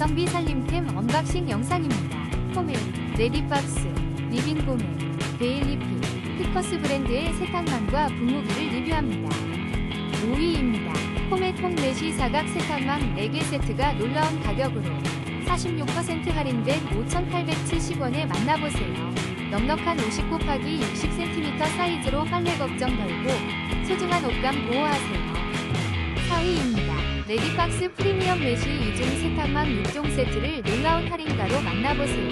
가성비 살림템 언박싱 영상입니다. 포멜, 레디박스, 리빙고메, 데일리피, 피커스 브랜드의 세탁망과 분무기를 리뷰합니다. 5위입니다. 포맷 홈레시 사각 세탁망 4개 세트가 놀라운 가격으로 46% 할인된 5,870원에 만나보세요. 넉넉한 50 곱하기 60cm 사이즈로 빨래 걱정 덜고 소중한 옷감 보호하세요. 4위입니다. 레디박스 프리미엄 메쉬 2중 세탁망 6종 세트를 놀라운 할인가로 만나보세요.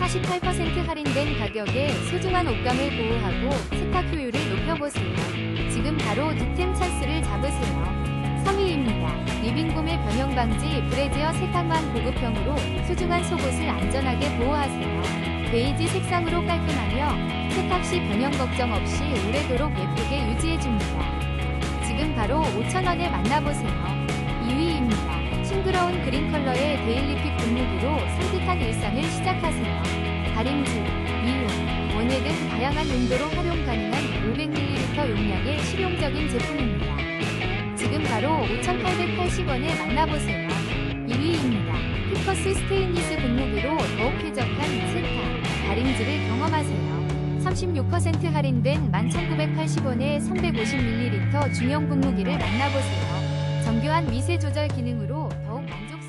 48% 할인된 가격에 소중한 옷감을 보호하고 세탁 효율을 높여보세요. 지금 바로 득템 찬스를 잡으세요. 3위입니다. 리빙곰의 변형 방지 브래지어 세탁망 고급형으로 소중한 속옷을 안전하게 보호하세요. 베이지 색상으로 깔끔하며 세탁 시 변형 걱정 없이 오래도록 예쁘게 유지해줍니다. 지금 바로 5,000원에 만나보세요. 2위입니다. 싱그러운 그린 컬러의 데일리픽 분무기로 산뜻한 일상을 시작하세요. 다림질, 미용, 원예 등 다양한 용도로 활용 가능한 500ml 용량의 실용적인 제품입니다. 지금 바로 5,880원에 만나보세요. 2위입니다. 피커스 스테인리스 분무기로 더욱 쾌적한 세탁, 다림질을 경험하세요. 36% 할인된 11,980원에 350ml 중형 분무기를 만나보세요. 정교한 미세 조절 기능으로 더욱 만족